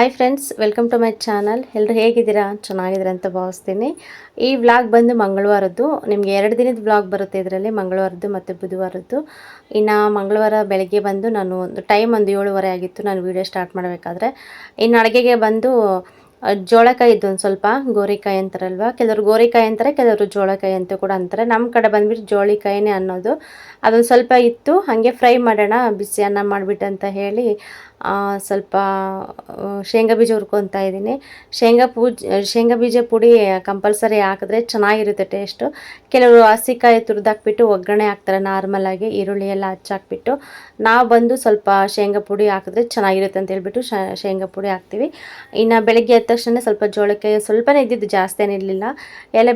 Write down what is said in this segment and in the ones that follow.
Hi friends welcome to my channel ಎಲ್ಲರೂ ಹೇಗಿದ್ದೀರಾ? ಚೆನ್ನಾಗಿದ್ದೀರಾ ಅಂತ ಭಾವಿಸ್ತೀನಿ. ಈ ವ್ಲಾಗ್ ಬಂದು ಮಂಗಳವಾರದ್ದು. ನಿಮಗೆ ಎರಡು ದಿನದ ವ್ಲಾಗ್ ಬರುತ್ತೆ ಇದರಲ್ಲಿ, ಮಂಗಳವಾರದ್ದು ಮತ್ತು ಬುಧವಾರದ್ದು. ಇನ್ನು ಮಂಗಳವಾರ ಬೆಳಗ್ಗೆ ಬಂದು ನಾನು ಒಂದು ಟೈಮ್ ಒಂದು ಏಳುವರೆ ಆಗಿತ್ತು ನಾನು ವೀಡಿಯೋ ಸ್ಟಾರ್ಟ್ ಮಾಡಬೇಕಾದ್ರೆ. ಇನ್ನು ಅಡುಗೆಗೆ ಬಂದು ಜೋಳಕಾಯಿ ಇದ್ದು ಒಂದು ಸ್ವಲ್ಪ, ಗೋರಿಕಾಯಿ ಅಂತಾರಲ್ವ? ಕೆಲವರು ಗೋರಿಕಾಯಿ ಅಂತಾರೆ, ಕೆಲವರು ಜೋಳಕಾಯಿ ಅಂತ ಕೂಡ ಅಂತಾರೆ. ನಮ್ಮ ಕಡೆ ಬಂದ್ಬಿಟ್ಟು ಜೋಳಿಕಾಯಿನೇ ಅನ್ನೋದು. ಅದೊಂದು ಸ್ವಲ್ಪ ಇತ್ತು, ಹಾಗೆ ಫ್ರೈ ಮಾಡೋಣ, ಬಿಸಿ ಅನ್ನ ಮಾಡಿಬಿಟ್ಟು ಅಂತ ಹೇಳಿ ಸ್ವಲ್ಪ ಶೇಂಗಾ ಬೀಜ ಹುರ್ಕೊತಾ ಇದ್ದೀನಿ. ಶೇಂಗಾ ಪೂಜ್ ಶೇಂಗಾ ಬೀಜ ಪುಡಿ ಕಂಪಲ್ಸರಿ ಹಾಕಿದ್ರೆ ಚೆನ್ನಾಗಿರುತ್ತೆ ಟೇಸ್ಟು. ಕೆಲವರು ಹಸಿಕಾಯಿ ತುರಿದಾಕ್ಬಿಟ್ಟು ಒಗ್ಗರಣೆ ಹಾಕ್ತಾರೆ ನಾರ್ಮಲಾಗಿ ಈರುಳ್ಳಿ ಎಲ್ಲ ಹಚ್ಚಾಕ್ಬಿಟ್ಟು. ನಾವು ಬಂದು ಸ್ವಲ್ಪ ಶೇಂಗಾ ಪುಡಿ ಹಾಕಿದ್ರೆ ಚೆನ್ನಾಗಿರುತ್ತೆ ಅಂತ ಹೇಳ್ಬಿಟ್ಟು ಶೇಂಗಾ ಪುಡಿ ಹಾಕ್ತೀವಿ. ಇನ್ನು ಬೆಳಗ್ಗೆ ಎದ್ದ ತಕ್ಷಣ ಸ್ವಲ್ಪ ಜೋಳಕ್ಕೆ ಸ್ವಲ್ಪನೇ ಇದ್ದಿದ್ದು ಜಾಸ್ತಿ ಏನಿರಲಿಲ್ಲ ಎಲ್ಲ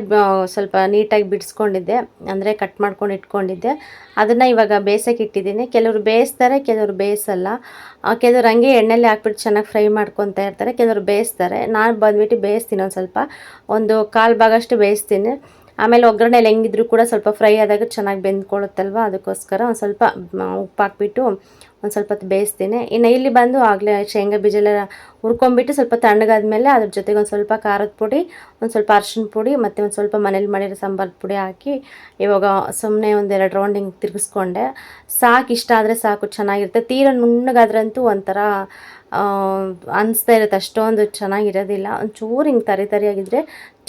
ಸ್ವಲ್ಪ ನೀಟಾಗಿ ಬಿಡಿಸ್ಕೊಂಡಿದ್ದೆ ಅಂದರೆ ಕಟ್ ಮಾಡ್ಕೊಂಡು ಇಟ್ಕೊಂಡಿದ್ದೆ. ಅದನ್ನು ಇವಾಗ ಬೇಯಿಸೋಕೆ ಇಟ್ಟಿದ್ದೀನಿ. ಕೆಲವರು ಬೇಯಿಸ್ತಾರೆ ಕೆಲವರು ಬೇಯಿಸಲ್ಲ. ಆ, ಕೆಲವ್ರು ಹಂಗೆ ಎಣ್ಣೆಲಿ ಹಾಕ್ಬಿಟ್ಟು ಚೆನ್ನಾಗಿ ಫ್ರೈ ಮಾಡ್ಕೊತಾ ಇರ್ತಾರೆ, ಕೆಲವರು ಬೇಯಿಸ್ತಾರೆ. ನಾನು ಬಂದ್ಬಿಟ್ಟು ಬೇಯಿಸ್ತೀನಿ ಒಂದು ಸ್ವಲ್ಪ. ಒಂದು ಕಾಲು ಭಾಗಷ್ಟು ಬೇಯಿಸ್ತೀನಿ. ಆಮೇಲೆ ಒಗ್ಗರಣೆಲಿ ಹೆಂಗಿದ್ರು ಕೂಡ ಸ್ವಲ್ಪ ಫ್ರೈ ಆದಾಗ ಚೆನ್ನಾಗಿ ಬೆಂದ್ಕೊಳ್ಳುತ್ತಲ್ವ ಅದಕ್ಕೋಸ್ಕರ ಒಂದು ಸ್ವಲ್ಪ ಉಪ್ಪು ಹಾಕ್ಬಿಟ್ಟು ಒಂದು ಸ್ವಲ್ಪ ಹೊತ್ತು ಬೇಯಿಸ್ತೀನಿ. ಇನ್ನು ಇಲ್ಲಿ ಬಂದು ಆಗಲೇ ಶೇಂಗಾ ಬೀಜ ಎಲ್ಲ ಹುರ್ಕೊಂಬಿಟ್ಟು ಸ್ವಲ್ಪ ತಣ್ಣಗಾದ್ಮೇಲೆ ಅದ್ರ ಜೊತೆಗೆ ಒಂದು ಸ್ವಲ್ಪ ಖಾರದ ಪುಡಿ, ಒಂದು ಸ್ವಲ್ಪ ಅರ್ಶಿನ ಪುಡಿ, ಮತ್ತು ಒಂದು ಸ್ವಲ್ಪ ಮನೇಲಿ ಮಾಡಿರೋ ಸಾಂಬಾರು ಪುಡಿ ಹಾಕಿ ಇವಾಗ ಸುಮ್ಮನೆ ಒಂದೆರಡು ರೌಂಡ್ ಹಿಂಗೆ ತಿರುಗಿಸ್ಕೊಂಡೆ. ಸಾಕು ಇಷ್ಟ ಆದರೆ ಸಾಕು, ಚೆನ್ನಾಗಿರುತ್ತೆ. ತೀರ ನುಣ್ಣಗಾದ್ರಂತೂ ಒಂಥರ ಅನಿಸ್ತಾ ಇರುತ್ತೆ. ಅಷ್ಟೊಂದು ಚೆನ್ನಾಗಿರೋದಿಲ್ಲ. ಒಂಚೂರು ಹಿಂಗೆ ತರಿ ತರಿಯಾಗಿದ್ದರೆ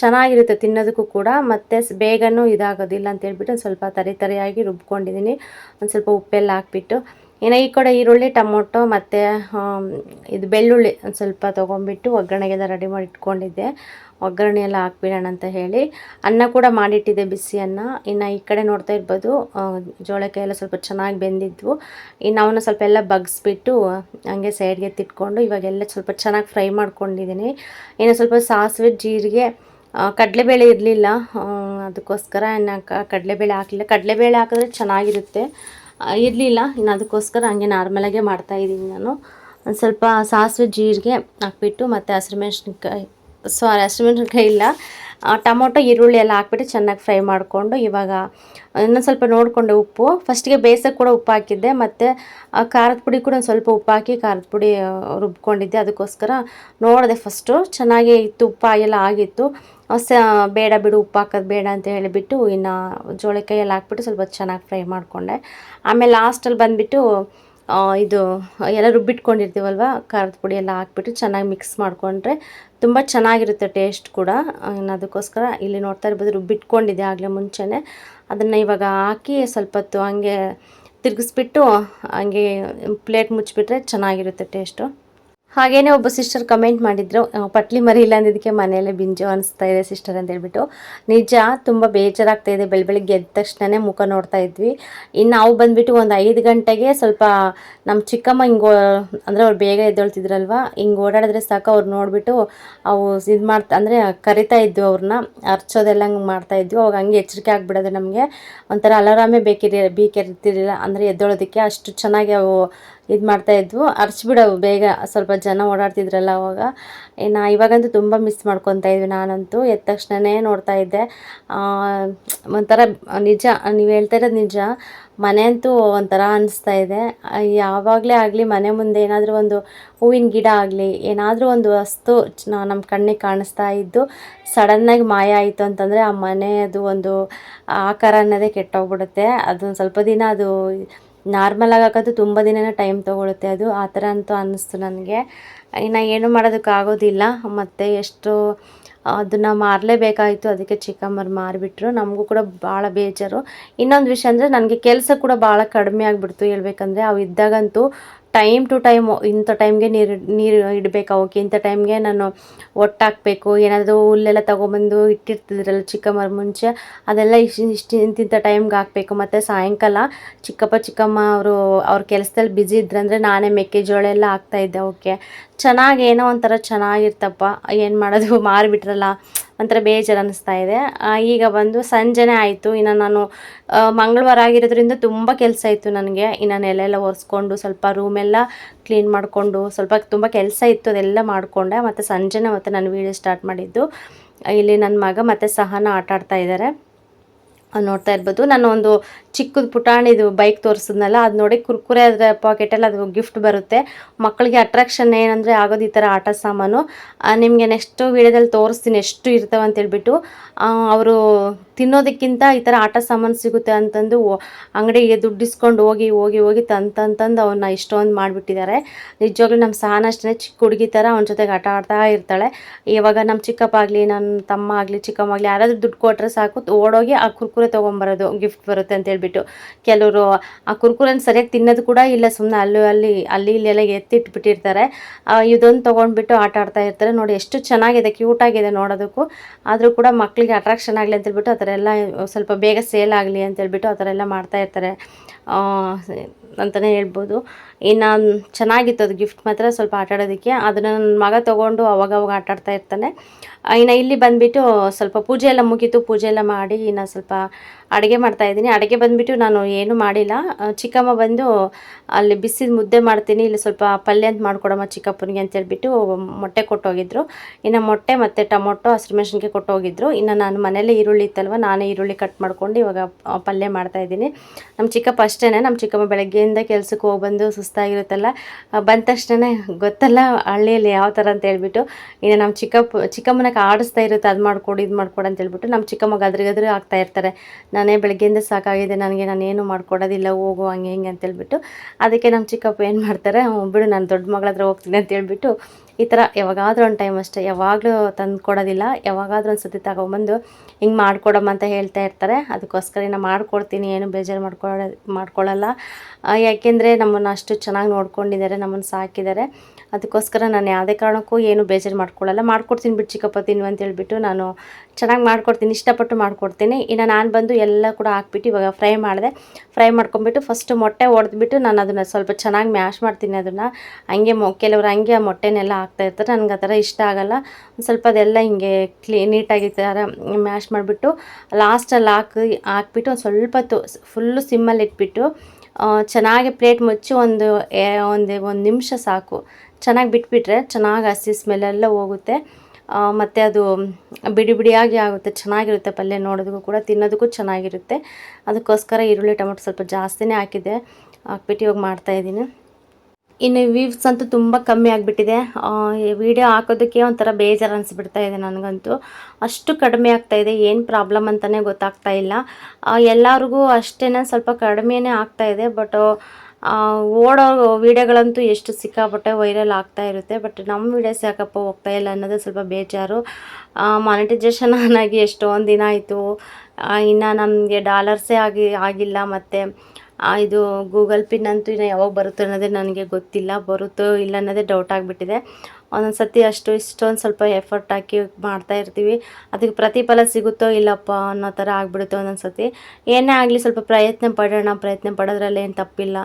ಚೆನ್ನಾಗಿರುತ್ತೆ ತಿನ್ನೋದಕ್ಕೂ ಕೂಡ. ಮತ್ತು ಬೇಗನೂ ಇದಾಗೋದಿಲ್ಲ ಅಂತ ಹೇಳ್ಬಿಟ್ಟು ಒಂದು ಸ್ವಲ್ಪ ತರಿ ತರಿಯಾಗಿ ರುಬ್ಕೊಂಡಿದ್ದೀನಿ. ಒಂದು ಸ್ವಲ್ಪ ಉಪ್ಪೆಲ್ಲ ಹಾಕ್ಬಿಟ್ಟು ಇನ್ನು ಈ ಕಡೆ ಈರುಳ್ಳಿ, ಟೊಮೊಟೊ ಮತ್ತು ಇದು ಬೆಳ್ಳುಳ್ಳಿ ಒಂದು ಸ್ವಲ್ಪ ತೊಗೊಂಬಿಟ್ಟು ಒಗ್ಗರಣೆಗೆಲ್ಲ ರೆಡಿ ಮಾಡಿ ಇಟ್ಕೊಂಡಿದ್ದೆ. ಒಗ್ಗರಣೆ ಎಲ್ಲ ಹಾಕ್ಬಿಡೋಣ ಅಂತ ಹೇಳಿ. ಅನ್ನ ಕೂಡ ಮಾಡಿಟ್ಟಿದ್ದೆ ಬಿಸಿ ಅನ್ನ. ಇನ್ನು ಈ ಕಡೆ ನೋಡ್ತಾ ಇರ್ಬೋದು ಜೋಳಕ್ಕೆ ಎಲ್ಲ ಸ್ವಲ್ಪ ಚೆನ್ನಾಗಿ ಬೆಂದಿದ್ವು. ಇನ್ನು ಅವನ್ನ ಸ್ವಲ್ಪ ಎಲ್ಲ ಬಗ್ಸ್ಬಿಟ್ಟು, ಹಂಗೆ ಸೈಡ್ಗೆ ತಿಟ್ಕೊಂಡು ಇವಾಗೆಲ್ಲ ಸ್ವಲ್ಪ ಚೆನ್ನಾಗಿ ಫ್ರೈ ಮಾಡ್ಕೊಂಡಿದ್ದೀನಿ. ಇನ್ನು ಸ್ವಲ್ಪ ಸಾಸಿವೆ, ಜೀರಿಗೆ ಕಡಲೆಬೇಳೆ ಇರಲಿಲ್ಲ. ಅದಕ್ಕೋಸ್ಕರ ಇನ್ನು ಕಡಲೆಬೇಳೆ ಹಾಕಲಿಲ್ಲ. ಕಡಲೆಬೇಳೆ ಹಾಕಿದ್ರೆ ಚೆನ್ನಾಗಿರುತ್ತೆ. ಇರಲಿಲ್ಲ. ಇನ್ನು ಅದಕ್ಕೋಸ್ಕರ ಹಂಗೆ ನಾರ್ಮಲಾಗೆ ಮಾಡ್ತಾಯಿದ್ದೀನಿ ನಾನು. ಒಂದು ಸ್ವಲ್ಪ ಸಾಸಿವೆ ಜೀರಿಗೆ ಹಾಕ್ಬಿಟ್ಟು ಮತ್ತು ಹಸಿರುಮೆಣ್ಸಿನ್ಕಾಯಿ ಸಾರಿ ಹಸಿಮೆಣಸಿನ್ಕಾಯಿ ಇಲ್ಲ. ಟೊಮೊಟೊ, ಈರುಳ್ಳಿ ಎಲ್ಲ ಹಾಕ್ಬಿಟ್ಟು ಚೆನ್ನಾಗಿ ಫ್ರೈ ಮಾಡಿಕೊಂಡು ಇವಾಗ, ಇನ್ನೊಂದು ಸ್ವಲ್ಪ ನೋಡಿಕೊಂಡೆ ಉಪ್ಪು. ಫಸ್ಟಿಗೆ ಬೇಸಕ್ಕೆ ಕೂಡ ಉಪ್ಪು ಹಾಕಿದ್ದೆ. ಮತ್ತು ಖಾರದ ಪುಡಿ ಕೂಡ ಒಂದು ಸ್ವಲ್ಪ ಉಪ್ಪು ಹಾಕಿ ಖಾರದ ಪುಡಿ ರುಬ್ಕೊಂಡಿದ್ದೆ. ಅದಕ್ಕೋಸ್ಕರ ನೋಡಿದೆ ಫಸ್ಟು ಚೆನ್ನಾಗಿ ಇತ್ತು, ಉಪ್ಪು ಎಲ್ಲ ಆಗಿತ್ತು. ಸ, ಬೇಡ ಬಿಡು, ಉಪ್ಪು ಹಾಕೋದು ಬೇಡ ಅಂತ ಹೇಳಿಬಿಟ್ಟು ಇನ್ನು ಜೋಳಕಾಯಿ ಎಲ್ಲ ಹಾಕ್ಬಿಟ್ಟು ಸ್ವಲ್ಪ ಚೆನ್ನಾಗಿ ಫ್ರೈ ಮಾಡಿಕೊಂಡೆ. ಆಮೇಲೆ ಲಾಸ್ಟಲ್ಲಿ ಬಂದುಬಿಟ್ಟು ಇದು ಎಲ್ಲ ರುಬ್ಬಿಟ್ಕೊಂಡಿರ್ತೀವಲ್ವ ಖಾರದ ಪುಡಿ ಎಲ್ಲ ಹಾಕ್ಬಿಟ್ಟು ಚೆನ್ನಾಗಿ ಮಿಕ್ಸ್ ಮಾಡಿಕೊಂಡ್ರೆ ತುಂಬ ಚೆನ್ನಾಗಿರುತ್ತೆ ಟೇಸ್ಟ್ ಕೂಡ. ಅದಕ್ಕೋಸ್ಕರ ಇಲ್ಲಿ ನೋಡ್ತಾ ಇರ್ಬೋದು ರುಬ್ಬಿಟ್ಕೊಂಡಿದೆ ಆಗಲೇ ಮುಂಚೆನೇ. ಅದನ್ನು ಇವಾಗ ಹಾಕಿ ಸ್ವಲ್ಪ ಹೊತ್ತು ಹಂಗೆ ತಿರುಗಿಸ್ಬಿಟ್ಟು ಹಂಗೆ ಪ್ಲೇಟ್ ಮುಚ್ಚಿಬಿಟ್ರೆ ಚೆನ್ನಾಗಿರುತ್ತೆ ಟೇಸ್ಟು ಹಾಗೇನೇ ಒಬ್ಬ ಸಿಸ್ಟರ್ ಕಮೆಂಟ್ ಮಾಡಿದ್ರು ಪಟ್ಲಿ ಮರಿ ಇಲ್ಲ ಅಂದಿದ್ದಕ್ಕೆ ಮನೆಯಲ್ಲೇ ಬಿಂಜು ಅನಿಸ್ತಾ ಇದೆ ಸಿಸ್ಟರ್ ಅಂತ ಹೇಳ್ಬಿಟ್ಟು. ನಿಜ, ತುಂಬ ಬೇಜಾರಾಗ್ತಾ ಇದೆ. ಬೆಳ ಬೆಳಿಗ್ಗೆ ಎದ್ದ ತಕ್ಷಣನೇ ಮುಖ ನೋಡ್ತಾ ಇದ್ವಿ. ಇನ್ನು ನಾವು ಬಂದುಬಿಟ್ಟು ಒಂದು ಐದು ಗಂಟೆಗೆ ಸ್ವಲ್ಪ ನಮ್ಮ ಚಿಕ್ಕಮ್ಮ ಹಿಂಗೆ, ಅಂದರೆ ಅವ್ರು ಬೇಗ ಎದ್ದೇಳ್ತಿದ್ರಲ್ವ, ಹಿಂಗೆ ಓಡಾಡಿದ್ರೆ ಸಾಕು. ಅವ್ರು ನೋಡಿಬಿಟ್ಟು ಅವು ಇದು ಮಾಡ್ತಾ, ಅಂದರೆ ಕರಿತಾ ಇದ್ವಿ ಅವ್ರನ್ನ ಹರ್ಚೋದೆಲ್ಲ ಹಂಗೆ ಮಾಡ್ತಾ ಇದ್ವಿ. ಅವಾಗ ಹಂಗೆ ಎಚ್ಚರಿಕೆ ಆಗಿಬಿಡೋದು ನಮಗೆ. ಒಂಥರ ಅಲಾರಾಮೇ ಬೇಕಿರಿ, ಬೇಕಿರ್ತಿರಲಿಲ್ಲ. ಅಂದರೆ ಎದ್ದೇಳೋದಕ್ಕೆ ಅಷ್ಟು ಚೆನ್ನಾಗಿ ಅವು ಇದು ಮಾಡ್ತಾ ಇದ್ವು. ಅರ್ಚ್ಬಿಡವು, ಬೇಗ ಸ್ವಲ್ಪ ಜನ ಓಡಾಡ್ತಿದ್ರಲ್ಲ ಅವಾಗ. ಇನ್ನು ಇವಾಗಂತೂ ತುಂಬ ಮಿಸ್ ಮಾಡ್ಕೊತಾ ಇದ್ವಿ ನಾನಂತೂ. ಎದ್ದ ತಕ್ಷಣನೇ ನೋಡ್ತಾ ಇದ್ದೆ. ಒಂಥರ ನಿಜ, ನೀವು ಹೇಳ್ತಾ ಇರೋದು ನಿಜ. ಮನೆ ಅಂತೂ ಒಂಥರ ಅನಿಸ್ತಾ ಇದೆ. ಯಾವಾಗಲೇ ಆಗಲಿ ಮನೆ ಮುಂದೆ ಏನಾದರೂ ಒಂದು ಹೂವಿನ ಗಿಡ ಆಗಲಿ, ಏನಾದರೂ ಒಂದು ವಸ್ತು ನಮ್ಮ ಕಣ್ಣಿಗೆ ಕಾಣಿಸ್ತಾ ಇದ್ದು ಸಡನ್ನಾಗಿ ಮಾಯ ಆಯಿತು ಅಂತಂದರೆ ಆ ಮನೆಯದು ಒಂದು ಆಕಾರ ಅನ್ನೋದೇ ಕೆಟ್ಟೋಗ್ಬಿಡುತ್ತೆ. ಅದೊಂದು ಸ್ವಲ್ಪ ದಿನ ಅದು ನಾರ್ಮಲ್ ಆಗೋಕ್ಕಂತೂ ತುಂಬ ದಿನನೇ ಟೈಮ್ ತೊಗೊಳುತ್ತೆ ಅದು. ಆ ಥರ ಅಂತೂ ಅನ್ನಿಸ್ತು ನನಗೆ. ಇನ್ನು ಏನು ಮಾಡೋದಕ್ಕಾಗೋದಿಲ್ಲ ಮತ್ತು ಎಷ್ಟು ಅದನ್ನು ಮಾರಲೇಬೇಕಾಯಿತು. ಅದಕ್ಕೆ ಚಿಕ್ಕಮ್ಮರು ಮಾರಿಬಿಟ್ರು. ನಮಗೂ ಕೂಡ ಭಾಳ ಬೇಜಾರು. ಇನ್ನೊಂದು ವಿಷಯ ಅಂದರೆ ನನಗೆ ಕೆಲಸ ಕೂಡ ಭಾಳ ಕಡಿಮೆ ಆಗಿಬಿಡ್ತು ಹೇಳ್ಬೇಕಂದ್ರೆ. ಅವು ಇದ್ದಾಗಂತೂ ಟೈಮ್ ಟು ಟೈಮ್ ಇಂಥ ಟೈಮ್ಗೆ ನೀರು ನೀರು ಇಡಬೇಕು, ಅವಕ್ಕೆ ಇಂಥ ಟೈಮ್ಗೆ ನಾನು ಒಟ್ಟಾಕಬೇಕು. ಏನಾದರೂ ಹುಲ್ಲೆಲ್ಲ ತೊಗೊಬಂದು ಇಟ್ಟಿರ್ತಿದ್ರಲ್ಲ ಚಿಕ್ಕಮ್ಮರ ಮುಂಚೆ, ಅದೆಲ್ಲ ಇಷ್ಟು ಇಷ್ಟು ಇಂತಿಂಥ ಟೈಮ್ಗೆ ಹಾಕಬೇಕು. ಮತ್ತು ಸಾಯಂಕಾಲ ಚಿಕ್ಕಪ್ಪ, ಚಿಕ್ಕಮ್ಮ ಅವರು, ಅವ್ರ ಕೆಲಸದಲ್ಲಿ ಬ್ಯುಸಿ ಇದ್ರಂದರೆ ನಾನೇ ಮೆಕ್ಕೆಜೋಳ ಎಲ್ಲ ಹಾಕ್ತಾಯಿದ್ದೆ ಅವಕ್ಕೆ. ಚೆನ್ನಾಗಿ ಏನೋ ಒಂಥರ ಚೆನ್ನಾಗಿರ್ತಪ್ಪ. ಏನು ಮಾಡೋದು, ಮಾರಿಬಿಟ್ರಲ್ಲ. ಒಂಥರ ಬೇಜಾರು ಅನ್ನಿಸ್ತಾ ಇದೆ ಈಗ ಬಂದು ಸಂಜೆನೇ ಆಯಿತು. ಇನ್ನು ನಾನು ಮಂಗಳವಾರ ಆಗಿರೋದ್ರಿಂದ ತುಂಬ ಕೆಲಸ ಇತ್ತು ನನಗೆ. ಇನ್ನು ನೆಲೆಲ್ಲ ಒರೆಸ್ಕೊಂಡು ಸ್ವಲ್ಪ ರೂಮೆಲ್ಲ ಕ್ಲೀನ್ ಮಾಡಿಕೊಂಡು ಸ್ವಲ್ಪ ತುಂಬ ಕೆಲಸ ಇತ್ತು ಅದೆಲ್ಲ ಮಾಡಿಕೊಂಡೆ. ಮತ್ತು ಸಂಜೆನೇ ಮತ್ತೆ ನಾನು ವೀಡಿಯೋ ಸ್ಟಾರ್ಟ್ ಮಾಡಿದ್ದು. ಇಲ್ಲಿ ನನ್ನ ಮಗ ಮತ್ತು ಸಹನ ಆಟ ಆಡ್ತಾ ಇದ್ದಾರೆ ನೋಡ್ತಾ ಇರ್ಬೋದು. ನಾನು ಒಂದು ಚಿಕ್ಕದು ಪುಟಾಣಿದು ಬೈಕ್ ತೋರಿಸಿದ್ನಲ್ಲ, ಅದು ನೋಡಿ ಕುರ್ಕುರೆ ಅದರ ಪಾಕೆಟಲ್ಲಿ ಅದು ಗಿಫ್ಟ್ ಬರುತ್ತೆ. ಮಕ್ಕಳಿಗೆ ಅಟ್ರಾಕ್ಷನ್ ಏನಂದರೆ ಆಗೋದು ಈ ಥರ ಆಟ ಸಾಮಾನು. ನಿಮಗೆ ನೆಕ್ಸ್ಟ್ ವೀಡಿಯೋದಲ್ಲಿ ತೋರಿಸ್ತೀನಿ, ಎಷ್ಟು ಇರ್ತವೆ ಅಂತೇಳ್ಬಿಟ್ಟು ಅವರು ತಿನ್ನೋದಕ್ಕಿಂತ ಈ ಥರ ಆಟ ಸಾಮಾನು ಸಿಗುತ್ತೆ ಅಂತಂದು ಅಂಗಡಿಗೆ ದುಡ್ಡು ಇಸ್ಕೊಂಡು ಹೋಗಿ ಹೋಗಿ ಹೋಗಿ ತಂತಂತಂದು ತಂದು ತಂದು ಅವನ್ನ ಇಷ್ಟೊಂದು ಮಾಡಿಬಿಟ್ಟಿದ್ದಾರೆ ನಿಜವಾಗ್ಲೂ ನಮ್ಮ ಸಹನ ಚಿಕ್ಕ ಹುಡುಗಿ ಥರ ಅವನ ಜೊತೆಗೆ ಆಟ ಆಡ್ತಾ ಇರ್ತಾಳೆ. ಇವಾಗ ನಮ್ಮ ಚಿಕ್ಕಪ್ಪ ಆಗಲಿ ನನ್ನ ತಮ್ಮ ಆಗಲಿ ಚಿಕ್ಕಮ್ಮ ಆಗಲಿ ಯಾರಾದರೂ ದುಡ್ಡು ಕೊಟ್ಟರೆ ಸಾಕು. ಓಡೋಗಿ ಆ ಕುರ್ಕುರೆ ತೊಗೊಂಬರೋದು ಗಿಫ್ಟ್ ಬರುತ್ತೆ ಅಂತ ಹೇಳ್ಬಿಟ್ಟು. ಕೆಲವರು ಆ ಕುರ್ಕುರೆನ ಸರಿಯಾಗಿ ತಿನ್ನೋದು ಕೂಡ ಇಲ್ಲ ಸುಮ್ಮನೆ ಅಲ್ಲೂ ಅಲ್ಲಿ ಅಲ್ಲಿ ಎಲ್ಲ ಎತ್ತಿಟ್ಬಿಟ್ಟಿರ್ತಾರೆ. ಇದೊಂದು ತೊಗೊಂಡ್ಬಿಟ್ಟು ಆಟ ಆಡ್ತಾ ಇರ್ತಾರೆ. ನೋಡಿ, ಎಷ್ಟು ಚೆನ್ನಾಗಿದೆ ಕ್ಯೂಟಾಗಿದೆ ನೋಡೋದಕ್ಕೂ. ಆದರೂ ಕೂಡ ಮಕ್ಕಳಿಗೆ ಅಟ್ರಾಕ್ಷನ್ ಆಗಲಿ ಅಂತೇಳ್ಬಿಟ್ಟು ಆ ಎಲ್ಲ ಸ್ವಲ್ಪ ಬೇಗ ಸೇಲ್ ಆಗಲಿ ಅಂತೇಳ್ಬಿಟ್ಟು ಆ ಥರ ಎಲ್ಲ ಮಾಡ್ತಾ ಇರ್ತಾರೆ. ಆ, ಅಂತಲೇ ಹೇಳ್ಬೋದು. ಇನ್ನು ಚೆನ್ನಾಗಿತ್ತು ಅದು ಗಿಫ್ಟ್ ಮಾತ್ರ, ಸ್ವಲ್ಪ ಆಟ ಆಡೋದಕ್ಕೆ ಅದನ್ನು ನನ್ನ ಮಗ ತೊಗೊಂಡು ಅವಾಗ ಅವಾಗ ಆಟ ಆಡ್ತಾ ಇರ್ತಾನೆ ಇನ್ನು ಇಲ್ಲಿ ಬಂದುಬಿಟ್ಟು ಸ್ವಲ್ಪ ಪೂಜೆ ಎಲ್ಲ ಮುಗೀತು. ಪೂಜೆ ಎಲ್ಲ ಮಾಡಿ ಇನ್ನು ಸ್ವಲ್ಪ ಅಡುಗೆ ಮಾಡ್ತಾ ಇದ್ದೀನಿ. ಅಡುಗೆ ಬಂದುಬಿಟ್ಟು ನಾನು ಏನು ಮಾಡಿಲ್ಲ. ಚಿಕ್ಕಮ್ಮ ಬಂದು ಅಲ್ಲಿ ಬಿಸಿದ ಮುದ್ದೆ ಮಾಡ್ತೀನಿ. ಇಲ್ಲಿ ಸ್ವಲ್ಪ ಪಲ್ಯ ಅಂತ ಮಾಡ್ಕೊಡಮ್ಮ ಚಿಕ್ಕಪ್ಪನಿಗೆ ಅಂತ ಹೇಳ್ಬಿಟ್ಟು ಮೊಟ್ಟೆ ಕೊಟ್ಟೋಗಿದ್ರು. ಇನ್ನು ಮೊಟ್ಟೆ ಮತ್ತು ಟೊಮೊಟೊ ಹಸಿರುಮೆಣ್ಸಿನ್ಕಾಯಿ ಕೊಟ್ಟೋಗಿದ್ರು. ಇನ್ನು ನಾನು ಮನೇಲೇ ಈರುಳ್ಳಿ ಇತ್ತಲ್ವ, ನಾನೇ ಈರುಳ್ಳಿ ಕಟ್ ಮಾಡ್ಕೊಂಡು ಇವಾಗ ಪಲ್ಯ ಮಾಡ್ತಾ ಇದ್ದೀನಿ. ನಮ್ಮ ಚಿಕ್ಕಪ್ಪ ಅಷ್ಟೇ ನಮ್ಮ ಚಿಕ್ಕಮ್ಮ ಬೆಳಗ್ಗೆಯಿಂದ ಕೆಲಸಕ್ಕೆ ಹೋಗಿ ಬಂದು ಸುಸ್ತಾಗಿರುತ್ತಲ್ಲ ಬಂದ ತಕ್ಷಣ ಗೊತ್ತಲ್ಲ ಹಳ್ಳಿಯಲ್ಲಿ ಯಾವ ಥರ ಅಂತ ಹೇಳ್ಬಿಟ್ಟು ಇನ್ನು ನಮ್ಮ ಚಿಕ್ಕಪ್ಪ ಚಿಕ್ಕಮ್ಮನ ಆಡಿಸ್ತಾ ಇರುತ್ತೆ ಅದು ಮಾಡ್ಕೊಡು ಇದು ಮಾಡ್ಕೊಡು ಅಂತ ಹೇಳ್ಬಿಟ್ಟು ನಮ್ಮ ಚಿಕ್ಕಮ್ಮ ಗದ್ರ ಗದ್ರಿ ಆಗ್ತಾ ಇರ್ತಾರೆ. ನಾನೇ ಬೆಳಗ್ಗೆಯಿಂದ ಸಾಕಾಗಿದೆ ನನಗೆ ನಾನು ಏನು ಮಾಡ್ಕೊಡೋದಿಲ್ಲ ಹೋಗು ಹಂಗೆ ಹಿಂಗೆ ಅಂತ ಹೇಳ್ಬಿಟ್ಟು ಅದಕ್ಕೆ ನಮ್ಮ ಚಿಕ್ಕಪ್ಪ ಏನು ಮಾಡ್ತಾರೆ "ಹ್ಞೂ, ಬಿಡು ನಾನು ದೊಡ್ಡ ಮಗಳ ಹತ್ರ ಹೋಗ್ತೀನಿ ಅಂತ ಹೇಳ್ಬಿಟ್ಟು ಈ ಥರ ಯಾವಾಗಾದ್ರೂ ಒಂದು ಟೈಮ್ ಅಷ್ಟೇ, ಯಾವಾಗಲೂ ತಂದು ಕೊಡೋದಿಲ್ಲ. ಯಾವಾಗಾದ್ರೂ ಒಂದು ಸತಿ ತಗೊಂಬಂದು ಹಿಂಗೆ ಮಾಡ್ಕೊಡಮ್ಮ ಅಂತ ಹೇಳ್ತಾ ಇರ್ತಾರೆ. ಅದಕ್ಕೋಸ್ಕರ ನಾನು ಮಾಡ್ಕೊಡ್ತೀನಿ, ಏನು ಬೇಜಾರು ಮಾಡ್ಕೊಳ್ಳೋ ಮಾಡ್ಕೊಳ್ಳಲ್ಲ ಯಾಕೆಂದರೆ ನಮ್ಮನ್ನು ಅಷ್ಟು ಚೆನ್ನಾಗಿ ನೋಡ್ಕೊಂಡಿದ್ದಾರೆ, ನಮ್ಮನ್ನು ಸಾಕಿದ್ದಾರೆ. ಅದಕ್ಕೋಸ್ಕರ ನಾನು ಯಾವುದೇ ಕಾರಣಕ್ಕೂ ಏನು ಬೇಜಾರು ಮಾಡ್ಕೊಳ್ಳಲ್ಲ ಮಾಡ್ಕೊಡ್ತೀನಿ ಬಿಟ್ಟು ಚಿಕ್ಕಪ್ಪ, ತಿನ್ನು ಅಂತ ಹೇಳ್ಬಿಟ್ಟು ನಾನು ಚೆನ್ನಾಗಿ ಮಾಡ್ಕೊಡ್ತೀನಿ, ಇಷ್ಟಪಟ್ಟು ಮಾಡ್ಕೊಡ್ತೀನಿ. ಇನ್ನು ನಾನು ಬಂದು ಎಲ್ಲ ಕೂಡ ಹಾಕ್ಬಿಟ್ಟು ಇವಾಗ ಫ್ರೈ ಮಾಡಿದೆ. ಫ್ರೈ ಮಾಡ್ಕೊಂಬಿಟ್ಟು ಫಸ್ಟ್ ಮೊಟ್ಟೆ ಹೊಡೆದ್ಬಿಟ್ಟು ನಾನು ಅದನ್ನು ಸ್ವಲ್ಪ ಚೆನ್ನಾಗಿ ಮ್ಯಾಶ್ ಮಾಡ್ತೀನಿ ಅದನ್ನು. ಹಂಗೆ ಮೊ, ಕೆಲವರು ಹಂಗೆ ಮೊಟ್ಟೆನೆಲ್ಲ ಹಾಕ್ತಾ ಇರ್ತಾರೆ. ನನಗೆ ಆ ಥರ ಇಷ್ಟ ಆಗಲ್ಲ. ಸ್ವಲ್ಪ ಅದೆಲ್ಲ ಹಿಂಗೆ ಕ್ಲೀ, ನೀಟಾಗಿ ಥರ ಮ್ಯಾಶ್ ಮಾಡಿಬಿಟ್ಟು ಲಾಸ್ಟಲ್ಲಿ ಹಾಕಿ, ಹಾಕ್ಬಿಟ್ಟು ಒಂದು ಸ್ವಲ್ಪ ತು ಫುಲ್ಲು ಸಿಮ್ಮಲ್ಲಿ ಇಟ್ಬಿಟ್ಟು ಚೆನ್ನಾಗಿ ಪ್ಲೇಟ್ ಮುಚ್ಚಿ ಒಂದು ಒಂದು ಒಂದು ನಿಮಿಷ ಸಾಕು. ಚೆನ್ನಾಗಿ ಬಿಟ್ಬಿಟ್ರೆ ಚೆನ್ನಾಗಿ ಹಸಿ ಸ್ಮೆಲ್ಲೆಲ್ಲ ಹೋಗುತ್ತೆ. ಮತ್ತು ಅದು ಬಿಡಿ ಬಿಡಿಯಾಗಿ ಆಗುತ್ತೆ. ಚೆನ್ನಾಗಿರುತ್ತೆ ಪಲ್ಯ ನೋಡೋದಕ್ಕೂ ಕೂಡ, ತಿನ್ನೋದಕ್ಕೂ ಚೆನ್ನಾಗಿರುತ್ತೆ. ಅದಕ್ಕೋಸ್ಕರ ಈರುಳ್ಳಿ ಟೊಮೊಟೊ ಸ್ವಲ್ಪ ಜಾಸ್ತಿನೇ ಹಾಕಿದೆ ಹಾಕ್ಬಿಟ್ಟು ಇವಾಗ ಮಾಡ್ತಾಯಿದ್ದೀನಿ ಇನ್ನು ವ್ಯೂವ್ಸ್ ಅಂತೂ ತುಂಬ ಕಮ್ಮಿ ಆಗಿಬಿಟ್ಟಿದೆ. ವಿಡಿಯೋ ಹಾಕೋದಕ್ಕೆ ಒಂಥರ ಬೇಜಾರು ಅನಿಸ್ಬಿಡ್ತಾ ಇದೆ ನನಗಂತೂ. ಅಷ್ಟು ಕಡಿಮೆ ಇದೆ. ಏನು ಪ್ರಾಬ್ಲಮ್ ಅಂತಲೇ ಗೊತ್ತಾಗ್ತಾ ಇಲ್ಲ. ಎಲ್ಲರಿಗೂ ಅಷ್ಟೇ ಸ್ವಲ್ಪ ಕಡಿಮೆನೇ ಇದೆ. ಬಟ್ ಓಡೋ ವೀಡಿಯೋಗಳಂತೂ ಎಷ್ಟು ಸಿಕ್ಕಾಪಟ್ಟೆ ವೈರಲ್ ಆಗ್ತಾ ಇರುತ್ತೆ. ಬಟ್ ನಮ್ಮ ವೀಡಿಯೋಸ್ ಯಾಕಪ್ಪ ಹೋಗ್ತಾ ಇಲ್ಲ ಅನ್ನೋದು ಸ್ವಲ್ಪ ಬೇಜಾರು. ಮಾನಿಟೈಸೇಷನ್ ಆಗಿ ಎಷ್ಟೊಂದು ದಿನ ಆಯಿತು. ಇನ್ನು ನಮಗೆ ಡಾಲರ್ಸೇ ಆಗಿ, ಆಗಿಲ್ಲ. ಮತ್ತು ಇದು ಗೂಗಲ್ ಪಿನ್ ಅಂತೂ ಇನ್ನು ಯಾವಾಗ ಬರುತ್ತೆ ಅನ್ನೋದೇ ನನಗೆ ಗೊತ್ತಿಲ್ಲ, ಬರುತ್ತೋ ಇಲ್ಲ ಅನ್ನೋದೇ ಡೌಟ್ ಆಗಿಬಿಟ್ಟಿದೆ. ಒಂದೊಂದು ಸತಿ ಅಷ್ಟು ಇಷ್ಟೊಂದು ಸ್ವಲ್ಪ ಎಫರ್ಟ್ ಹಾಕಿ ಮಾಡ್ತಾ ಇರ್ತೀವಿ. ಅದಕ್ಕೆ ಪ್ರತಿಫಲ ಸಿಗುತ್ತೋ ಇಲ್ಲಪ್ಪ ಅನ್ನೋ ಥರ ಆಗಿಬಿಡುತ್ತೆ ಒಂದೊಂದು ಸತಿ ಏನೇ ಆಗಲಿ ಸ್ವಲ್ಪ ಪ್ರಯತ್ನ ಪಡೋಣ, ಪ್ರಯತ್ನ ಪಡೋದ್ರಲ್ಲಿ ಏನು ತಪ್ಪಿಲ್ಲ.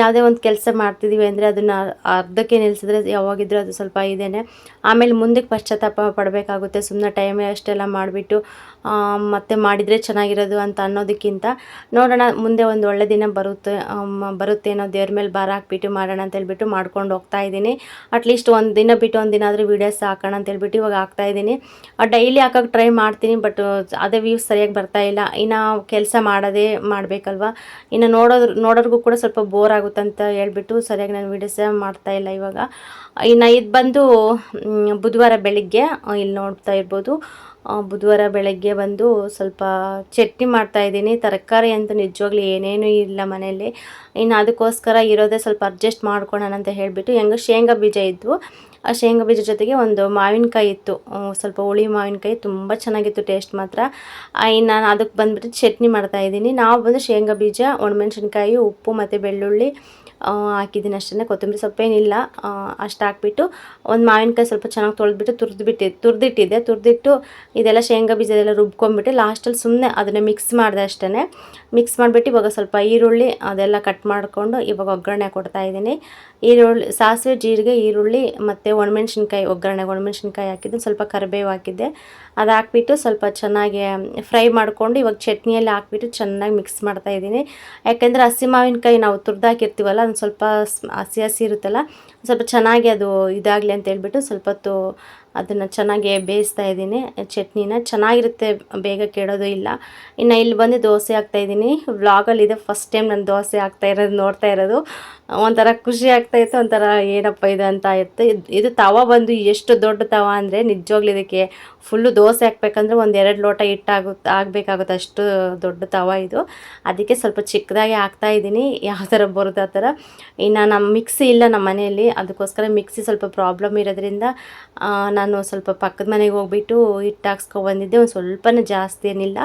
ಯಾವುದೇ ಒಂದು ಕೆಲಸ ಮಾಡ್ತಿದ್ದೀವಿ ಅಂದರೆ ಅದನ್ನು ಅರ್ಧಕ್ಕೆ ನಿಲ್ಲಿಸಿದ್ರೆ ಯಾವಾಗಿದ್ರೂ ಅದು ಸ್ವಲ್ಪ ಇದೇನೆ. ಆಮೇಲೆ ಮುಂದಕ್ಕೆ ಪಶ್ಚಾತ್ತಾಪ ಪಡಬೇಕಾಗುತ್ತೆ. ಸುಮ್ಮನೆ ಟೈಮ್ ಅಷ್ಟೆಲ್ಲ ಮಾಡಿಬಿಟ್ಟು ಮತ್ತೆ ಮಾಡಿದರೆ ಚೆನ್ನಾಗಿರೋದು ಅಂತ ಅನ್ನೋದಕ್ಕಿಂತ ನೋಡೋಣ, ಮುಂದೆ ಒಂದು ಒಳ್ಳೆ ದಿನ ಬರುತ್ತೆ ಬರುತ್ತೆ ಅನ್ನೋ ದೇವ್ರ ಮೇಲೆ ಭಾರ ಹಾಕ್ಬಿಟ್ಟು ಮಾಡೋಣ ಅಂತ ಹೇಳ್ಬಿಟ್ಟು ಮಾಡ್ಕೊಂಡು ಹೋಗ್ತಾ ಇದ್ದೀನಿ. ಅಟ್ಲೀಸ್ಟ್ ಒಂದು ದಿನ ಬಿಟ್ಟು ಒಂದು ದಿನ ಆದರೂ ವೀಡಿಯೋಸ್ ಹಾಕೋಣ ಅಂತ ಹೇಳ್ಬಿಟ್ಟು ಇವಾಗ ಹಾಕ್ತಾ ಇದ್ದೀನಿ. ಡೈಲಿ ಹಾಕೋಕೆ ಟ್ರೈ ಮಾಡ್ತೀನಿ ಬಟ್ ಅದೇ ವ್ಯೂಸ್ ಸರಿಯಾಗಿ ಬರ್ತಾ ಇಲ್ಲ. ಇನ್ನು ಕೆಲಸ ಮಾಡೋದೇ ಮಾಡಬೇಕಲ್ವ? ಇನ್ನು ನೋಡೋದ್ರ ನೋಡೋರ್ಗೂ ಕೂಡ ಸ್ವಲ್ಪ ಬೋರ್ ಆಗುತ್ತಂತ ಹೇಳ್ಬಿಟ್ಟು ಸರಿಯಾಗಿ ನಾನು ವೀಡಿಯೋಸ್ ಮಾಡ್ತಾ ಇಲ್ಲ ಇವಾಗ. ಇನ್ನು ಇದು ಬಂದು ಬುಧವಾರ ಬೆಳಿಗ್ಗೆ ಇಲ್ಲಿ ನೋಡ್ತಾ ಇರ್ಬೋದು. ಬುಧವಾರ ಬೆಳಗ್ಗೆ ಬಂದು ಸ್ವಲ್ಪ ಚಟ್ನಿ ಮಾಡ್ತಾ ಇದ್ದೀನಿ. ತರಕಾರಿ ಅಂತ ನಿಜವಾಗ್ಲೂ ಏನೇನೂ ಇಲ್ಲ ಮನೆಯಲ್ಲಿ. ಇನ್ನು ಅದಕ್ಕೋಸ್ಕರ ಇರೋದೇ ಸ್ವಲ್ಪ ಅಡ್ಜಸ್ಟ್ ಮಾಡ್ಕೊಳ್ಳೋಣ ಅಂತ ಹೇಳಿಬಿಟ್ಟು, ಹೆಂಗೋ ಶೇಂಗಾ ಬೀಜ ಇದ್ವು. ಆ ಶೇಂಗಾ ಬೀಜ ಜೊತೆಗೆ ಒಂದು ಮಾವಿನಕಾಯಿ ಇತ್ತು. ಸ್ವಲ್ಪ ಹುಳಿ ಮಾವಿನಕಾಯಿ ತುಂಬ ಚೆನ್ನಾಗಿತ್ತು ಟೇಸ್ಟ್ ಮಾತ್ರ. ಇನ್ನು ನಾನು ಅದಕ್ಕೆ ಬಂದುಬಿಟ್ಟು ಚಟ್ನಿ ಮಾಡ್ತಾ ಇದ್ದೀನಿ. ನಾವು ಬಂದು ಶೇಂಗಾ ಬೀಜ, ಒಣಮೆಣ್ಸಿನ್ಕಾಯಿ, ಉಪ್ಪು ಮತ್ತು ಬೆಳ್ಳುಳ್ಳಿ ಹಾಕಿದ್ದೀನಿ ಅಷ್ಟೇ ಕೊತ್ತಂಬರಿ ಸೊಪ್ಪೇನಿಲ್ಲ ಅಷ್ಟು ಹಾಕ್ಬಿಟ್ಟು ಒಂದು ಮಾವಿನಕಾಯಿ ಸ್ವಲ್ಪ ಚೆನ್ನಾಗಿ ತೊಳೆದ್ಬಿಟ್ಟು ತುರಿದ್ಬಿಟ್ಟು ತುರಿದಿಟ್ಟಿದ್ದೆ. ತುರಿದಿಟ್ಟು ಇದೆಲ್ಲ ಶೇಂಗಾ ಬೀಜ ಎಲ್ಲ ರುಬ್ಕೊಂಡ್ಬಿಟ್ಟು ಲಾಸ್ಟಲ್ಲಿ ಸುಮ್ಮನೆ ಅದನ್ನು ಮಿಕ್ಸ್ ಮಾಡಿದೆ ಅಷ್ಟೇ ಮಿಕ್ಸ್ ಮಾಡಿಬಿಟ್ಟು ಇವಾಗ ಸ್ವಲ್ಪ ಈರುಳ್ಳಿ ಅದೆಲ್ಲ ಕಟ್ ಮಾಡಿಕೊಂಡು ಇವಾಗ ಒಗ್ಗರಣೆ ಕೊಡ್ತಾ ಇದ್ದೀನಿ. ಈರುಳ್ಳಿ, ಸಾಸಿವೆ, ಜೀರಿಗೆ, ಈರುಳ್ಳಿ ಮತ್ತು ಒಣಮೆಣ್ಸಿನ್ಕಾಯಿ, ಒಗ್ಗರಣೆ, ಒಣಮೆಣ್ಸಿನ್ಕಾಯಿ ಹಾಕಿದ್ದು ಸ್ವಲ್ಪ ಕರಿಬೇವು ಹಾಕಿದ್ದೆ. ಅದು ಹಾಕ್ಬಿಟ್ಟು ಸ್ವಲ್ಪ ಚೆನ್ನಾಗಿ ಫ್ರೈ ಮಾಡ್ಕೊಂಡು ಇವಾಗ ಚಟ್ನಿಯಲ್ಲಿ ಹಾಕ್ಬಿಟ್ಟು ಚೆನ್ನಾಗಿ ಮಿಕ್ಸ್ ಮಾಡ್ತಾ ಇದ್ದೀನಿ. ಯಾಕೆಂದರೆ ಹಸಿ ಮಾವಿನಕಾಯಿ ನಾವು ತುರ್ದಾಕಿರ್ತೀವಲ್ಲ ಅದು ಸ್ವಲ್ಪ ಹಸಿ ಹಸಿ ಇರುತ್ತಲ್ಲ, ಸ್ವಲ್ಪ ಚೆನ್ನಾಗಿ ಅದು ಇದಾಗಲಿ ಅಂತ ಹೇಳ್ಬಿಟ್ಟು ಸ್ವಲ್ಪ ಹೊತ್ತು ಅದನ್ನು ಚೆನ್ನಾಗಿ ಬೇಯಿಸ್ತಾ ಇದ್ದೀನಿ. ಚಟ್ನಿನ ಚೆನ್ನಾಗಿರುತ್ತೆ ಬೇಗ ಕೆಡೋದು ಇಲ್ಲ. ಇನ್ನು ಇಲ್ಲಿ ಬಂದು ದೋಸೆ ಹಾಕ್ತಾ ಇದ್ದೀನಿ. ವ್ಲಾಗಲ್ಲಿ ಇದೆ ಫಸ್ಟ್ ಟೈಮ್ ನಾನು ದೋಸೆ ಹಾಕ್ತಾ ಇರೋದು ನೋಡ್ತಾ ಇರೋದು. ಒಂಥರ ಖುಷಿ ಆಗ್ತಾ ಇತ್ತು ಒಂಥರ ಏನಪ್ಪ ಇದು ಅಂತ ಇತ್ತು. ಇದು- ತವ ಬಂದು ಎಷ್ಟು ದೊಡ್ಡ ತವ ಅಂದರೆ ನಿಜವಾಗ್ಲೂ ಇದಕ್ಕೆ ಫುಲ್ಲು ದೋಸೆ ಹಾಕ್ಬೇಕಂದ್ರೆ ಒಂದು ಎರಡು ಲೋಟ ಹಿಟ್ಟಾಗುತ್ತೆ ಆಗಬೇಕಾಗುತ್ತೆ ಅಷ್ಟು ದೊಡ್ಡ ತವ ಇದು. ಅದಕ್ಕೆ ಸ್ವಲ್ಪ ಚಿಕ್ಕದಾಗಿ ಹಾಕ್ತಾ ಇದ್ದೀನಿ ಯಾವ ಥರ ಬರುತ್ತೆ ಆ ಥರ ಇನ್ನು ನಮ್ಮ ಮಿಕ್ಸಿ ಇಲ್ಲ ನಮ್ಮ ಮನೆಯಲ್ಲಿ ಅದಕ್ಕೋಸ್ಕರ ಮಿಕ್ಸಿ ಸ್ವಲ್ಪ ಪ್ರಾಬ್ಲಮ್ ಇರೋದ್ರಿಂದ ಆ, ನಾನು ಸ್ವಲ್ಪ ಪಕ್ಕದ ಮನೆಗೆ ಹೋಗ್ಬಿಟ್ಟು ಹಿಟ್ಟು ಹಾಕ್ಸ್ಕೊ ಬಂದಿದ್ದೆ. ಒಂದು ಸ್ವಲ್ಪನೇ ಜಾಸ್ತಿ ಏನಿಲ್ಲ.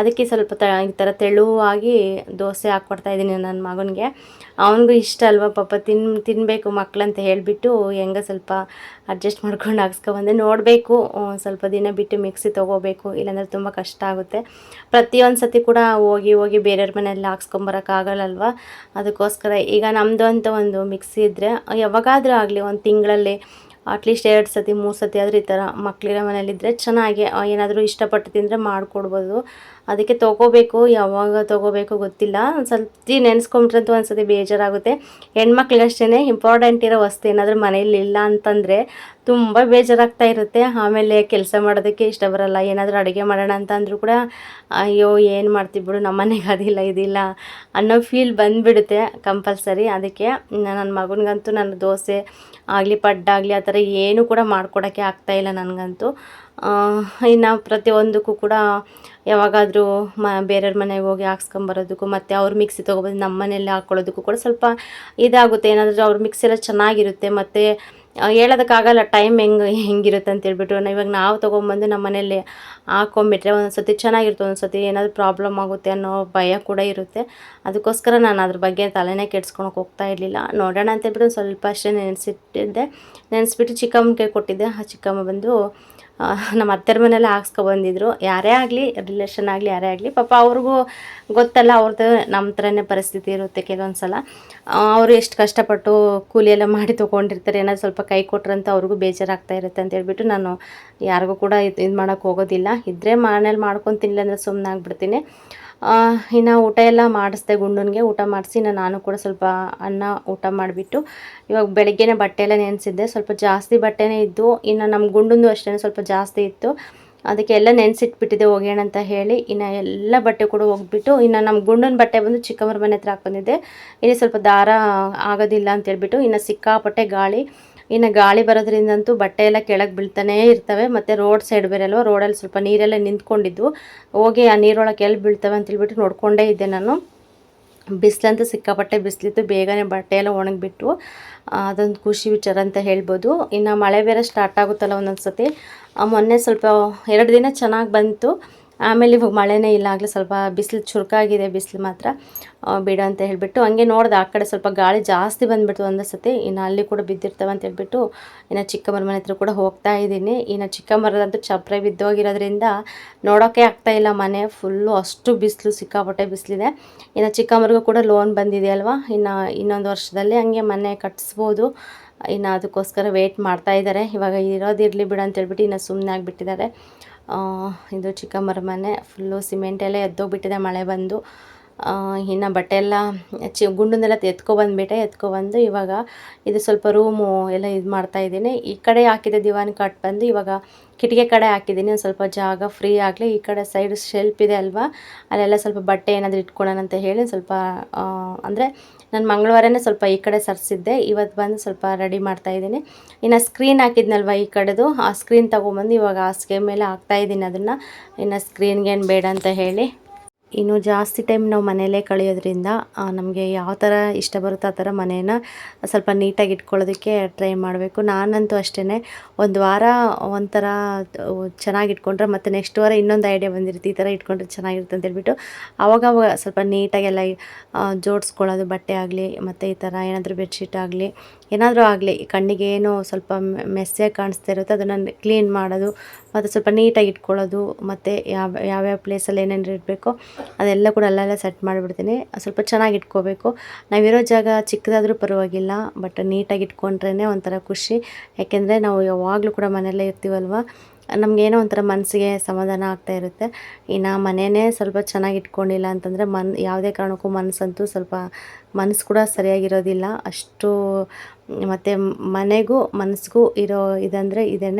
ಅದಕ್ಕೆ ಸ್ವಲ್ಪ ತ, ಈ ಥರ ತೆಳುವಾಗಿ ದೋಸೆ ಹಾಕ್ಕೊಡ್ತಾ ಇದ್ದೀನಿ ನನ್ನ ಮಗನಿಗೆ. ಅವನಿಗೂ ಇಷ್ಟ ಅಲ್ವಾ? ಪಾಪ ತಿನ್ ತಿನ್ನಬೇಕು ಮಕ್ಕಳಂತ ಹೇಳಿಬಿಟ್ಟು ಹೆಂಗ ಸ್ವಲ್ಪ ಅಡ್ಜಸ್ಟ್ ಮಾಡ್ಕೊಂಡು ಹಾಕ್ಸ್ಕೊಬಂದೆ ನೋಡಬೇಕು ಸ್ವಲ್ಪ ದಿನ ಬಿಟ್ಟು ಮಿಕ್ಸಿ ತೊಗೋಬೇಕು, ಇಲ್ಲಾಂದ್ರೆ ತುಂಬ ಕಷ್ಟ ಆಗುತ್ತೆ. ಪ್ರತಿಯೊಂದು ಸತಿ ಕೂಡ ಹೋಗಿ ಹೋಗಿ ಬೇರೆಯವ್ರ ಮನೆಯಲ್ಲಿ ಹಾಕ್ಸ್ಕೊಂಬರೋಕ್ಕಾಗಲ್ಲಲ್ವ ಅದಕ್ಕೋಸ್ಕರ ಈಗ ನಮ್ಮದು ಅಂತ ಒಂದು ಮಿಕ್ಸಿ ಇದ್ದರೆ ಯಾವಾಗಾದರೂ ಆಗಲಿ ಒಂದು ತಿಂಗಳಲ್ಲಿ ಅಟ್ಲೀಸ್ಟ್ ಎರಡು ಸತಿ, ಮೂರು ಸತಿ ಆದರೂ ಈ ಥರ ಮಕ್ಕಳಿರೋ ಮನೇಲಿದ್ದರೆ ಚೆನ್ನಾಗಿ ಏನಾದರೂ ಇಷ್ಟಪಟ್ಟು ತಿಂದರೆ ಮಾಡಿಕೊಡ್ಬೋದು. ಅದಕ್ಕೆ ತೊಗೋಬೇಕು, ಯಾವಾಗ ತೊಗೋಬೇಕು ಗೊತ್ತಿಲ್ಲ. ಒಂದು ಸ್ವಲ್ಪ ನೆನೆಸ್ಕೊಂಬಿಟ್ರಂತೂ ಒಂದು ಸತಿ ಬೇಜಾರಾಗುತ್ತೆ. ಹೆಣ್ಮಕ್ಳಿಗಷ್ಟೇ ಇಂಪಾರ್ಟೆಂಟ್ ಇರೋ ವಸ್ತು ಏನಾದರೂ ಮನೇಲಿ ಇಲ್ಲ ಅಂತಂದರೆ ತುಂಬ ಬೇಜಾರಾಗ್ತಾ ಇರುತ್ತೆ. ಆಮೇಲೆ ಕೆಲಸ ಮಾಡೋದಕ್ಕೆ ಇಷ್ಟ ಬರಲ್ಲ. ಏನಾದರೂ ಅಡುಗೆ ಮಾಡೋಣ ಅಂತ ಅಂದರೂ ಕೂಡ, ಅಯ್ಯೋ, ಏನು ಮಾಡ್ತೀವಿ ಬಿಡು, ನಮ್ಮ ಮನೆಗೆ ಅದಿಲ್ಲ, ಇದಿಲ್ಲ ಅನ್ನೋ ಫೀಲ್ ಬಂದುಬಿಡುತ್ತೆ ಕಂಪಲ್ಸರಿ ಅದಕ್ಕೆ ನನ್ನ ಮಗನಿಗಂತೂ ನನ್ನ ದೋಸೆ ಆಗಲಿ, ಪಡ್ಡಾಗಲಿ, ಆ ಥರ ಏನೂ ಕೂಡ ಮಾಡ್ಕೊಡೋಕ್ಕೆ ಆಗ್ತಾಯಿಲ್ಲ ನನಗಂತೂ. ಇನ್ನು ಪ್ರತಿಯೊಂದಕ್ಕೂ ಕೂಡ ಯಾವಾಗಾದರೂ ಮ, ಬೇರೆಯವ್ರ ಮನೆಗೆ ಹೋಗಿ ಹಾಕ್ಸ್ಕೊಂಬರೋದಕ್ಕೂ ಮತ್ತು ಅವ್ರು ಮಿಕ್ಸಿ ತೊಗೊಬಂದು ನಮ್ಮ ಮನೆಯಲ್ಲಿ ಹಾಕ್ಕೊಳ್ಳೋದಕ್ಕೂ ಕೂಡ ಸ್ವಲ್ಪ ಇದಾಗುತ್ತೆ. ಏನಾದರೂ ಅವ್ರ ಮಿಕ್ಸಿ ಎಲ್ಲ ಚೆನ್ನಾಗಿರುತ್ತೆ. ಮತ್ತು ಹೇಳೋದಕ್ಕಾಗಲ್ಲ ಟೈಮ್ ಹೆಂಗೆ, ಹೆಂಗಿರುತ್ತೆ ಅಂತ ಹೇಳ್ಬಿಟ್ಟು ನಾವು ಇವಾಗ ನಾವು ತೊಗೊಂಬಂದು ನಮ್ಮ ಮನೆಯಲ್ಲಿ ಹಾಕೊಂಬಿಟ್ರೆ ಒಂದೊಂದು ಸತಿ ಚೆನ್ನಾಗಿರುತ್ತೆ ಒಂದೊಂದು ಸತಿ ಏನಾದರೂ ಪ್ರಾಬ್ಲಮ್ ಆಗುತ್ತೆ ಅನ್ನೋ ಭಯ ಕೂಡ ಇರುತ್ತೆ. ಅದಕ್ಕೋಸ್ಕರ ನಾನು ಅದ್ರ ಬಗ್ಗೆ ತಲೆನೇ ಕೆಡ್ಸ್ಕೊಳಕ್ಕೆ ಹೋಗ್ತಾ ಇರಲಿಲ್ಲ. ನೋಡೋಣ ಅಂತ ಹೇಳ್ಬಿಟ್ಟು ಸ್ವಲ್ಪ ಅಷ್ಟೇ ನೆನೆಸಿಟ್ಟಿದ್ದೆ. ನೆನೆಸ್ಬಿಟ್ಟು ಚಿಕ್ಕಮ್ಮಗೆ ಕೊಟ್ಟಿದ್ದೆ. ಆ ಚಿಕ್ಕಮ್ಮ ಬಂದು ನಮ್ಮ ಅತ್ತೆರ ಮನೇಲಿ ಹಾಕ್ಸ್ಕೊಬಂದಿದ್ರು ಯಾರೇ ಆಗಲಿ ರಿಲೇಷನ್ ಆಗಲಿ, ಯಾರೇ ಆಗಲಿ, ಪಾಪ ಅವ್ರಿಗೂ ಗೊತ್ತಲ್ಲ ಅವ್ರದ್ದು ನಮ್ಮ ಥರನೇ ಪರಿಸ್ಥಿತಿ ಇರುತ್ತೆ ಕೆಲವೊಂದು ಸಲ ಅವರು ಎಷ್ಟು ಕಷ್ಟಪಟ್ಟು ಕೂಲಿ ಎಲ್ಲ ಮಾಡಿ ತೊಗೊಂಡಿರ್ತಾರೆ, ಏನಾದ್ರು ಸ್ವಲ್ಪ ಕೈ ಕೊಟ್ರಂತ ಅವ್ರಿಗೂ ಬೇಜಾರಾಗ್ತಾ ಇರುತ್ತೆ ಅಂತ ಹೇಳ್ಬಿಟ್ಟು ನಾನು ಯಾರಿಗೂ ಕೂಡ ಇದು ಇದು ಮಾಡೋಕ್ಕೆ ಹೋಗೋದಿಲ್ಲ. ಇದ್ದರೆ ಮನೇಲಿ ಮಾಡ್ಕೊಂಡು ಅಂದರೆ ಸುಮ್ಮನೆ ಆಗ್ಬಿಡ್ತೀನಿ ಇನ್ನು ಊಟ ಎಲ್ಲ ಮಾಡಿಸ್ದೆ ಗುಂಡನಿಗೆ, ಊಟ ಮಾಡಿಸಿ ನಾನು ಕೂಡ ಸ್ವಲ್ಪ ಅನ್ನ ಊಟ ಮಾಡಿಬಿಟ್ಟು, ಇವಾಗ ಬೆಳಗ್ಗೆನೇ ಬಟ್ಟೆ ಎಲ್ಲ ನೆನೆಸಿದ್ದೆ. ಸ್ವಲ್ಪ ಜಾಸ್ತಿ ಬಟ್ಟೆನೇ ಇದ್ದು, ಇನ್ನು ನಮ್ಮ ಗುಂಡಂದು ಅಷ್ಟೇ ಸ್ವಲ್ಪ ಜಾಸ್ತಿ ಇತ್ತು. ಅದಕ್ಕೆ ಎಲ್ಲ ನೆನೆಸಿಟ್ಬಿಟ್ಟಿದ್ದೆ ಒಗೆಯೋಣ ಅಂತ ಹೇಳಿ. ಇನ್ನು ಎಲ್ಲ ಬಟ್ಟೆ ಕೂಡ ಹೋಗ್ಬಿಟ್ಟು ಇನ್ನು ನಮ್ಮ ಗುಂಡನ ಬಟ್ಟೆ ಬಂದು ಚಿಕ್ಕಮ್ಮರ ಮನೆ ಹತ್ರ ಹಾಕ್ಕೊಂಡಿದ್ದೆ ಇಲ್ಲಿ ಸ್ವಲ್ಪ ದಾರ ಆಗೋದಿಲ್ಲ ಅಂತ ಹೇಳ್ಬಿಟ್ಟು, ಇನ್ನು ಸಿಕ್ಕಾಪಟ್ಟೆ ಗಾಳಿ. ಇನ್ನು ಗಾಳಿ ಬರೋದ್ರಿಂದಂತೂ ಬಟ್ಟೆ ಎಲ್ಲ ಕೆಳಗೆ ಬೀಳ್ತಾನೇ ಇರ್ತವೆ. ಮತ್ತು ರೋಡ್ ಸೈಡ್ ಬೇರೆ ರೋಡಲ್ಲಿ ಸ್ವಲ್ಪ ನೀರೆಲ್ಲ ನಿಂತ್ಕೊಂಡಿದ್ದು. ಹೋಗಿ ಆ ನೀರೊಳಗೆ ಎಲ್ಲಿ ಬೀಳ್ತವೆ ಅಂತೇಳ್ಬಿಟ್ಟು ನೋಡ್ಕೊಂಡೇ ಇದ್ದೆ ನಾನು. ಬಿಸಿಲಂತೂ ಸಿಕ್ಕಾಪಟ್ಟೆ ಬಿಸಿಲಿತ್ತು, ಬೇಗನೆ ಬಟ್ಟೆ ಎಲ್ಲ ಒಣಗಿಬಿಟ್ಟು ಅದೊಂದು ಖುಷಿ ವಿಚಾರ ಅಂತ ಹೇಳ್ಬೋದು. ಇನ್ನು ಮಳೆ ಬೇರೆ ಸ್ಟಾರ್ಟ್ ಆಗುತ್ತಲ್ಲ ಒಂದೊಂದು ಸತಿ ಮೊನ್ನೆ ಸ್ವಲ್ಪ ಎರಡು ದಿನ ಚೆನ್ನಾಗಿ ಬಂತು. ಆಮೇಲೆ ಇವಾಗ ಮಳೆನೇ ಇಲ್ಲ, ಆಗಲೇ ಸ್ವಲ್ಪ ಬಿಸಿಲು ಚುರುಕಾಗಿದೆ, ಬಿಸಿಲು ಮಾತ್ರ. ಬಿಡ ಅಂತ ಹೇಳಿಬಿಟ್ಟು ಹಂಗೆ ನೋಡ್ದೆ, ಆ ಕಡೆ ಸ್ವಲ್ಪ ಗಾಳಿ ಜಾಸ್ತಿ ಬಂದುಬಿಡ್ತು ಒಂದು ಸತಿ ಇನ್ನು ಅಲ್ಲಿ ಕೂಡ ಬಿದ್ದಿರ್ತವೆ ಅಂತ ಹೇಳ್ಬಿಟ್ಟು ಇನ್ನು ಚಿಕ್ಕಮ್ಮರ ಮನೆ ಹತ್ರ ಕೂಡ ಹೋಗ್ತಾ ಇದ್ದೀನಿ. ಇನ್ನು ಚಿಕ್ಕಮ್ಮರದಂತೂ ಚಪ್ರೆ ಬಿದ್ದೋಗಿರೋದ್ರಿಂದ ನೋಡೋಕ್ಕೆ ಇಲ್ಲ ಮನೆ, ಫುಲ್ಲು ಅಷ್ಟು ಬಿಸಿಲು, ಸಿಕ್ಕಾಪಟ್ಟೆ ಬಿಸಿಲಿದೆ. ಇನ್ನು ಚಿಕ್ಕಮ್ಮರಿಗೂ ಕೂಡ ಲೋನ್ ಬಂದಿದೆ ಅಲ್ವಾ? ಇನ್ನು ಇನ್ನೊಂದು ವರ್ಷದಲ್ಲಿ ಹಂಗೆ ಮನೆ ಕಟ್ಟಿಸ್ಬೋದು ಇನ್ನು ಅದಕ್ಕೋಸ್ಕರ ವೆಯ್ಟ್ ಮಾಡ್ತಾ ಇದ್ದಾರೆ ಇವಾಗ ಇರೋದಿರಲಿ ಬಿಡು ಅಂತ ಹೇಳ್ಬಿಟ್ಟು ಇನ್ನು ಸುಮ್ಮನೆ ಆಗಿಬಿಟ್ಟಿದ್ದಾರೆ ಇದು ಚಿಕ್ಕಮ್ಮರ ಮನೆ ಫುಲ್ಲು ಸಿಮೆಂಟ್ ಎಲ್ಲ ಎದ್ದೋಗ್ಬಿಟ್ಟಿದೆ ಮಳೆ ಬಂದು. ಇನ್ನು ಬಟ್ಟೆ ಎಲ್ಲ ಚಿ, ಗುಂಡನ್ನೆಲ್ಲ ಎತ್ಕೊಬಂದ್ಬಿಟ್ಟೆ ಎತ್ಕೊಬಂದು ಇವಾಗ ಇದು ಸ್ವಲ್ಪ ರೂಮು ಎಲ್ಲ ಇದು ಮಾಡ್ತಾ ಇದ್ದೀನಿ. ಈ ಕಡೆ ಹಾಕಿದೆ ದಿವಾನ್ ಕಾಟ್ ಬಂದು ಇವಾಗ ಕಿಟಕಿ ಕಡೆ ಹಾಕಿದ್ದೀನಿ. ಒಂದು ಸ್ವಲ್ಪ ಜಾಗ ಫ್ರೀ ಆಗಲಿ. ಈ ಕಡೆ ಸೈಡ್ ಶೆಲ್ಪ್ ಇದೆ ಅಲ್ವಾ? ಅಲ್ಲೆಲ್ಲ ಸ್ವಲ್ಪ ಬಟ್ಟೆ ಏನಾದರೂ ಇಟ್ಕೊಳ್ಳೋಣ ಅಂತ ಹೇಳಿ ಸ್ವಲ್ಪ ಅಂದರೆ ನಾನು ಮಂಗಳವಾರನೇ ಸ್ವಲ್ಪ ಈ ಕಡೆ ಸರಿಸಿದ್ದೆ. ಇವತ್ತು ಬಂದು ಸ್ವಲ್ಪ ರೆಡಿ ಮಾಡ್ತಾ ಇದ್ದೀನಿ. ಇನ್ನು ಸ್ಕ್ರೀನ್ ಹಾಕಿದ್ನಲ್ವ ಈ ಕಡೆದು? ಆ ಸ್ಕ್ರೀನ್ ತೊಗೊಂಬಂದು ಇವಾಗ ಹಾಸಿಗೆ ಮೇಲೆ ಹಾಕ್ತಾ ಇದ್ದೀನಿ ಅದನ್ನು. ಇನ್ನು ಸ್ಕ್ರೀನ್ಗೇನು ಬೇಡ ಅಂತ ಹೇಳಿ. ಇನ್ನು ಜಾಸ್ತಿ ಟೈಮ್ ನಾವು ಮನೆಯಲ್ಲೇ ಕಳೆಯೋದ್ರಿಂದ ನಮಗೆ ಯಾವ ಥರ ಇಷ್ಟ ಬರುತ್ತೋ ಆ ಥರ ಮನೇನ ಸ್ವಲ್ಪ ನೀಟಾಗಿ ಇಟ್ಕೊಳ್ಳೋದಕ್ಕೆ ಟ್ರೈ ಮಾಡಬೇಕು. ನಾನಂತೂ ಅಷ್ಟೇ ಒಂದು ವಾರ ಒಂಥರ ಚೆನ್ನಾಗಿ ಇಟ್ಕೊಂಡ್ರೆ ಮತ್ತು ನೆಕ್ಸ್ಟ್ ವಾರ ಇನ್ನೊಂದು ಐಡಿಯಾ ಬಂದಿರುತ್ತೆ, ಈ ಥರ ಇಟ್ಕೊಂಡ್ರೆ ಚೆನ್ನಾಗಿರುತ್ತೆ ಅಂತ ಹೇಳ್ಬಿಟ್ಟು ಅವಾಗ ಸ್ವಲ್ಪ ನೀಟಾಗೆಲ್ಲ ಜೋಡಿಸ್ಕೊಳ್ಳೋದು, ಬಟ್ಟೆ ಆಗಲಿ, ಮತ್ತು ಈ ಥರ ಏನಾದರೂ ಬೆಡ್ಶೀಟ್ ಆಗಲಿ, ಏನಾದರೂ ಆಗಲಿ ಕಣ್ಣಿಗೆ ಏನೋ ಸ್ವಲ್ಪ ಮೆಸ್ಸೇ ಕಾಣಿಸ್ತಾ ಇರುತ್ತೆ, ಅದನ್ನು ಕ್ಲೀನ್ ಮಾಡೋದು ಮತ್ತು ಸ್ವಲ್ಪ ನೀಟಾಗಿ ಇಟ್ಕೊಳ್ಳೋದು, ಮತ್ತು ಯಾವ, ಯಾವ್ಯಾವ ಪ್ಲೇಸಲ್ಲಿ ಏನೇನು ಇರಬೇಕು, ಅದೆಲ್ಲ ಕೂಡ ಅಲ್ಲೆಲ್ಲ ಸೆಟ್ ಮಾಡಿಬಿಡ್ತೀನಿ. ಸ್ವಲ್ಪ ಚೆನ್ನಾಗಿ ಇಟ್ಕೋಬೇಕು. ನಾವಿರೋ ಜಾಗ ಚಿಕ್ಕದಾದರೂ ಪರವಾಗಿಲ್ಲ ಬಟ್ ನೀಟಾಗಿ ಇಟ್ಕೊಂಡ್ರೇ ಒಂಥರ ಖುಷಿ. ಯಾಕೆಂದರೆ ನಾವು ಯಾವಾಗಲೂ ಕೂಡ ಮನೆಯಲ್ಲೇ ಇರ್ತೀವಲ್ವ? ನಮಗೇನೋ ಒಂಥರ ಮನಸ್ಸಿಗೆ ಸಮಾಧಾನ ಆಗ್ತಾ ಇರುತ್ತೆ. ಇನ್ನು ಮನೆಯೇ ಸ್ವಲ್ಪ ಚೆನ್ನಾಗಿ ಇಟ್ಕೊಂಡಿಲ್ಲ ಅಂತಂದರೆ ಮನ್, ಯಾವುದೇ ಕಾರಣಕ್ಕೂ ಮನಸ್ಸಂತೂ ಸ್ವಲ್ಪ ಮನಸ್ಸು ಕೂಡ ಸರಿಯಾಗಿರೋದಿಲ್ಲ. ಅಷ್ಟು ಮತ್ತು ಮನೆಗೂ ಮನಸ್ಸಿಗೂ ಇರೋ ಇದಂದರೆ ಇದೇ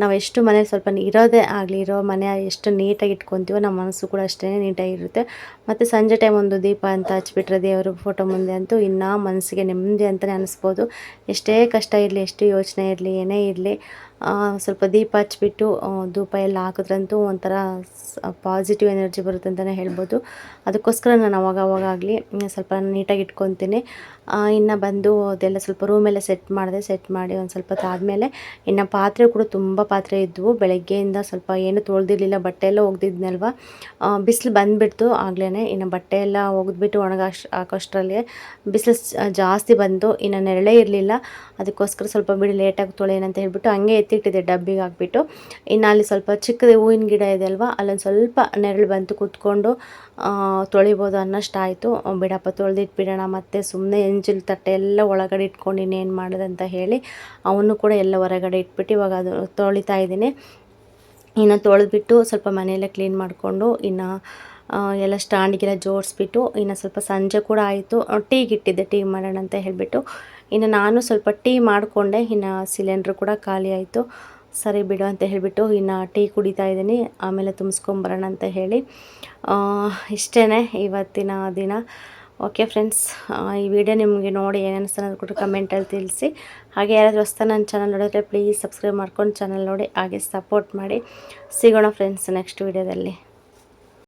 ನಾವು ಎಷ್ಟು ಮನೆ ಸ್ವಲ್ಪ ಇರೋದೇ ಆಗಲಿ, ಇರೋ ಮನೆ ಎಷ್ಟು ನೀಟಾಗಿ ಇಟ್ಕೊತೀವೋ ನಮ್ಮ ಮನಸ್ಸು ಕೂಡ ಅಷ್ಟೇ ನೀಟಾಗಿರುತ್ತೆ ಮತ್ತು ಸಂಜೆ ಟೈಮ್ ಒಂದು ದೀಪ ಅಂತ ಹಚ್ಬಿಟ್ರೆ ದೇವರು ಫೋಟೋ ಮುಂದೆ ಅಂತೂ ಇನ್ನೂ ಮನಸ್ಸಿಗೆ ನೆಮ್ಮದಿ ಅಂತಲೇ ಅನಿಸ್ಬೋದು. ಎಷ್ಟೇ ಕಷ್ಟ ಇರಲಿ, ಎಷ್ಟು ಯೋಚನೆ ಇರಲಿ, ಏನೇ ಇರಲಿ ಸ್ವಲ್ಪ ದೀಪ ಹಚ್ಬಿಟ್ಟು ಧೂಪ ಎಲ್ಲ ಹಾಕಿದ್ರಂತೂ ಒಂಥರ ಪಾಸಿಟಿವ್ ಎನರ್ಜಿ ಬರುತ್ತೆ ಅಂತಲೇ ಹೇಳ್ಬೋದು. ಅದಕ್ಕೋಸ್ಕರ ನಾನು ಅವಾಗ ಅವಾಗಾಗಲಿ ಸ್ವಲ್ಪ ನೀಟಾಗಿ ಇಟ್ಕೊತೀನಿ ಇನ್ನು ಬಂದು ಅದೆಲ್ಲ ಸ್ವಲ್ಪ ರೂಮೆಲ್ಲ ಸೆಟ್ ಮಾಡಿದೆ ಸೆಟ್ ಮಾಡಿ ಒಂದು ಸ್ವಲ್ಪ ಆದಮೇಲೆ ಇನ್ನು ಪಾತ್ರೆ ಕೂಡ ತುಂಬ ಪಾತ್ರೆ ಇದ್ದವು ಬೆಳಗ್ಗೆಯಿಂದ ಸ್ವಲ್ಪ ಏನು ತೊಳೆದಿರಲಿಲ್ಲ, ಬಟ್ಟೆ ಎಲ್ಲ ಒಗ್ದಿದ್ನಲ್ವ? ಬಿಸಿಲು ಬಂದುಬಿಡ್ತು ಆಗ್ಲೇ ಇನ್ನು ಬಟ್ಟೆ ಎಲ್ಲ ಒಗೆದ್ಬಿಟ್ಟು ಒಣಗಾಶ್, ಹಾಕೋಷ್ಟರಲ್ಲಿ ಬಿಸಿಲು ಜಾಸ್ತಿ ಬಂತು ಇನ್ನು ನೆರಳೇ ಇರಲಿಲ್ಲ. ಅದಕ್ಕೋಸ್ಕರ ಸ್ವಲ್ಪ ಬಿಡಿ ಲೇಟಾಗಿ ತೊಳೆಯನಂತ ಹೇಳ್ಬಿಟ್ಟು ಹಂಗೆ ಎತ್ತಿಟ್ಟಿದೆ ಡಬ್ಬಿಗೆ ಹಾಕ್ಬಿಟ್ಟು. ಇನ್ನು ಅಲ್ಲಿ ಸ್ವಲ್ಪ ಚಿಕ್ಕದ ಹೂವಿನ ಗಿಡ ಇದೆ ಅಲ್ವಾ, ಅಲ್ಲೊಂದು ಸ್ವಲ್ಪ ನೆರಳು ಬಂತು ಕೂತ್ಕೊಂಡು ತೊಳಿಬೋದು ಅನ್ನೋಷ್ಟು ಆಯಿತು. ಬಿಡಪ್ಪ ತೊಳೆದಿಟ್ಬಿಡೋಣ ಮತ್ತು ಸುಮ್ಮನೆ ಎಂಜಿಲ್ ತಟ್ಟೆ ಎಲ್ಲ ಒಳಗಡೆ ಇಟ್ಕೊಂಡು ಇನ್ನೇನು ಅಂತ ಹೇಳಿ ಅವನು ಕೂಡ ಎಲ್ಲ ಹೊರಗಡೆ ಇಟ್ಬಿಟ್ಟು ಇವಾಗ ಅದು ತೊಳಿತಾ ಇದ್ದೀನಿ. ಇನ್ನು ತೊಳೆದ್ಬಿಟ್ಟು ಸ್ವಲ್ಪ ಮನೆಯೆಲ್ಲ ಕ್ಲೀನ್ ಮಾಡಿಕೊಂಡು ಇನ್ನು ಎಲ್ಲ ಸ್ಟ್ಯಾಂಡ್ಗೆಲ್ಲ ಜೋಡಿಸ್ಬಿಟ್ಟು ಇನ್ನು ಸ್ವಲ್ಪ ಸಂಜೆ ಕೂಡ ಆಯಿತು. ಟೀಗೆ ಇಟ್ಟಿದ್ದೆ ಟೀ ಮಾಡೋಣ ಅಂತ ಹೇಳಿಬಿಟ್ಟು. ಇನ್ನು ನಾನು ಸ್ವಲ್ಪ ಟೀ ಮಾಡಿಕೊಂಡೆ, ಇನ್ನು ಸಿಲಿಂಡ್ರ್ ಕೂಡ ಖಾಲಿ ಆಯಿತು. ಸರಿ ಬಿಡು ಅಂತ ಹೇಳಿಬಿಟ್ಟು ಇನ್ನು ಟೀ ಕುಡಿತಾ ಇದ್ದೀನಿ, ಆಮೇಲೆ ತುಂಬಿಸ್ಕೊಂಬರೋಣ ಅಂತ ಹೇಳಿ. ಇಷ್ಟೇ ಇವತ್ತಿನ ದಿನ. ಓಕೆ ಫ್ರೆಂಡ್ಸ್ ಈ ವಿಡಿಯೋ ನಿಮಗೆ ನೋಡಿ ಏನು ಕೊಟ್ಟು ಕೂಡ ಕಮೆಂಟಲ್ಲಿ ತಿಳಿಸಿ. ಹಾಗೆ ಯಾರಾದರೂ ಹೊಸ್ತ ನನ್ನ ಚಾನಲ್ ನೋಡಿದ್ರೆ ಪ್ಲೀಸ್ ಸಬ್ಸ್ಕ್ರೈಬ್ ಮಾಡ್ಕೊಂಡು ಚಾನಲ್ ನೋಡಿ ಹಾಗೆ ಸಪೋರ್ಟ್ ಮಾಡಿ. ಸಿಗೋಣ ಫ್ರೆಂಡ್ಸ್ ನೆಕ್ಸ್ಟ್ ವಿಡಿಯೋದಲ್ಲಿ